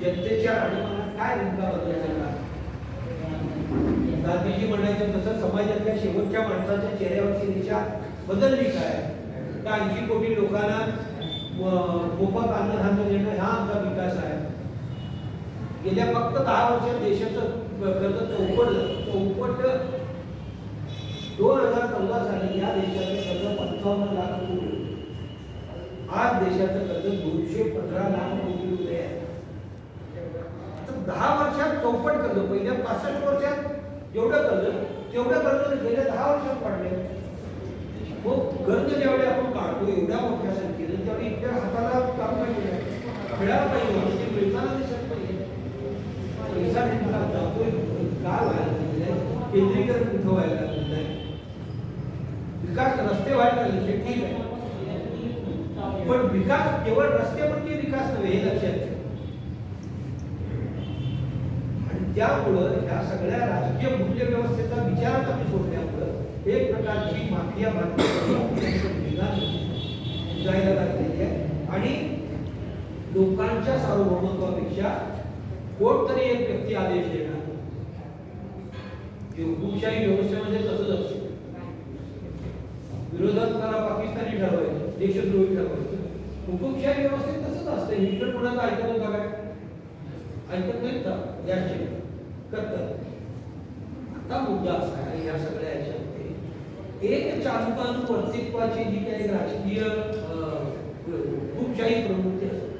जनतेच्या राहणीमानात काय भूमिका बदलायचा गांधीजी म्हणायचं तसं समाजातल्या शेवटच्या माणसाच्या चेहऱ्यावरची दिशा बदलली काय? तर ऐंशी कोटी लोकांना मोफत अन्नधान्य देणं हा आमचा विकास आहे. गेल्या फक्त दहा वर्षात देशाचं कर्ज चौपटलं चौपट दोन हजार चौदा साली या देशाचं कर्ज पंचावन्न लाख कोटी. आज देशाचं कर्ज दोनशे पंधरा लाख कोटी. दहा वर्षात चौपट कर्ज पहिल्या पासष्ट वर्षात जेवढं कर्ज तेवढं कर्ज गेल्या दहा वर्षात वाढले मग कर्ज ज्यावेळी आपण काढतो एवढ्या मोठ्या संख्येनं त्यावेळी इतक्या हाताला काम पाहिजे मिळायला पाहिजे म्हणजे ते मिळताना दिसत पाहिजे पैसा नेमका जातोय का व्हायला लागलेलं आहे केंद्रीकरण कुठं व्हायला लागलेलं आहे विकास रस्ते व्हायला लागले ठीक आहे. पण विकास केवळ रस्ते म्हणजे विकास नव्हे हे लक्षात घ्या आणि त्यामुळं ह्या सगळ्या राजकीय मूल्यव्यवस्थेचा व्यवस्थेचा कमी सोडल्यामुळं एक प्रकारची माफिया जायला लागलेली आहे. आणि लोकांच्या सार्वभौमत्वापेक्षा कोणतरी एक व्यक्ती आदेश देणार हुकुमशाही व्यवस्थेमध्ये तसंच असतं. विरोधात करा पाकिस्तानी ठरवायचं देशद्रोही ठरवायचं. हुकुमशाही व्यवस्थेत तसंच असते. हिटलर कुणाचं ऐकत होता काय? ऐकत नाहीत का? याशिवाय. करतात. आता मुद्दा असा आहे या सगळ्या याच्यामध्ये एक चालूबाजू वर्तित्वाची जी काही राजकीय खूपशाही प्रवृत्ती असते.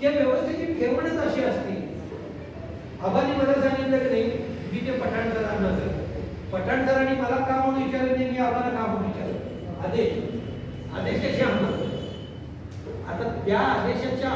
त्या व्यवस्थेची ठेवणच अशी असते. आबानी मला सांगितलं की नाही मी ते पठाण सरांना मला का म्हणून विचारलं नाही मी आम्हाला का म्हणून विचारलं? आदेश. आदेशाची अंमल आता त्या आदेशाच्या